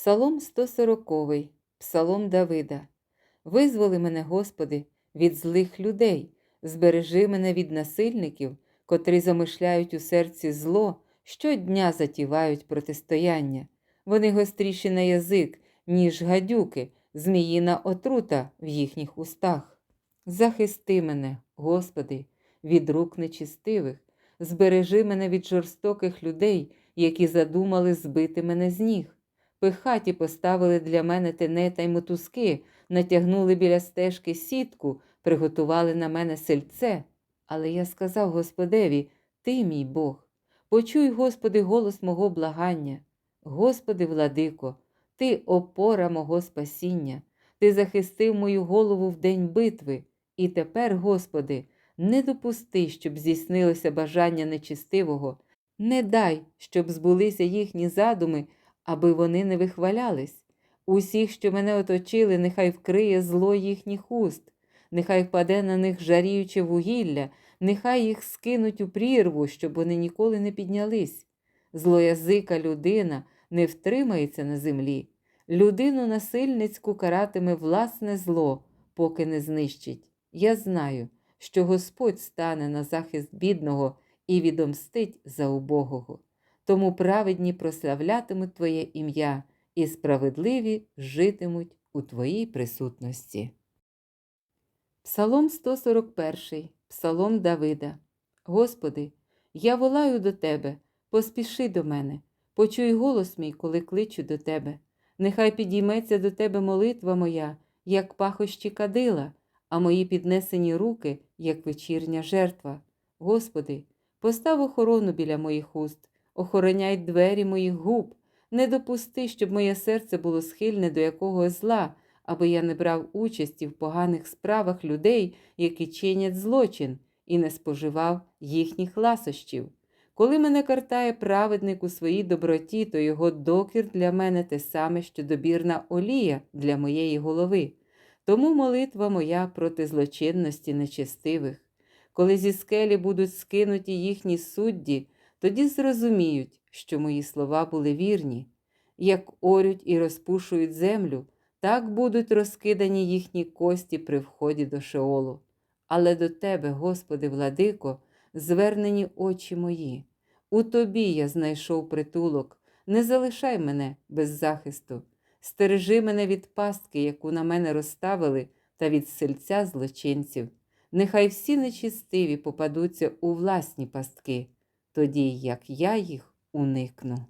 Псалом 140, Псалом Давида. Визволи мене, Господи, від злих людей, збережи мене від насильників, котрі замишляють у серці зло, щодня затівають протистояння. Вони гостріші на язик, ніж гадюки, зміїна отрута в їхніх устах. Захисти мене, Господи, від рук нечистивих, збережи мене від жорстоких людей, які задумали збити мене з ніг. Пихаті поставили для мене тенета й мотузки, натягнули біля стежки сітку, приготували на мене сельце. Але я сказав Господеві: Ти, мій Бог, почуй, Господи, голос мого благання. Господи, владико, Ти опора мого спасіння, Ти захистив мою голову в день битви. І тепер, Господи, не допусти, щоб здійснилося бажання нечистивого, не дай, щоб збулися їхні задуми, аби вони не вихвалялись. Усіх, що мене оточили, нехай вкриє зло їхніх уст, нехай впаде на них жаріюче вугілля, нехай їх скинуть у прірву, щоб вони ніколи не піднялись. Злоязика людина не втримається на землі. Людину насильницьку каратиме власне зло, поки не знищить. Я знаю, що Господь стане на захист бідного і відомстить за убогого. Тому праведні прославлятимуть Твоє ім'я, і справедливі житимуть у Твоїй присутності. Псалом 141, Псалом Давида. Господи, я волаю до Тебе, поспіши до мене, почуй голос мій, коли кличу до Тебе. Нехай підійметься до Тебе молитва моя, як пахощі кадила, а мої піднесені руки, як вечірня жертва. Господи, постав охорону біля моїх уст, охороняй двері моїх губ, не допусти, щоб моє серце було схильне до якогось зла, аби я не брав участі в поганих справах людей, які чинять злочин, і не споживав їхніх ласощів. Коли мене картає праведник у своїй доброті, то його докір для мене те саме, що добірна олія для моєї голови. Тому молитва моя проти злочинності нечестивих. Коли зі скелі будуть скинуті їхні судді, тоді зрозуміють, що мої слова були вірні. Як орють і розпушують землю, так будуть розкидані їхні кості при вході до Шеолу. Але до Тебе, Господи, владико, звернені очі мої. У Тобі я знайшов притулок, не залишай мене без захисту, стережи мене від пастки, яку на мене розставили, та від сельця злочинців. Нехай всі нечистиві попадуться у власні пастки, тоді як я їх уникну.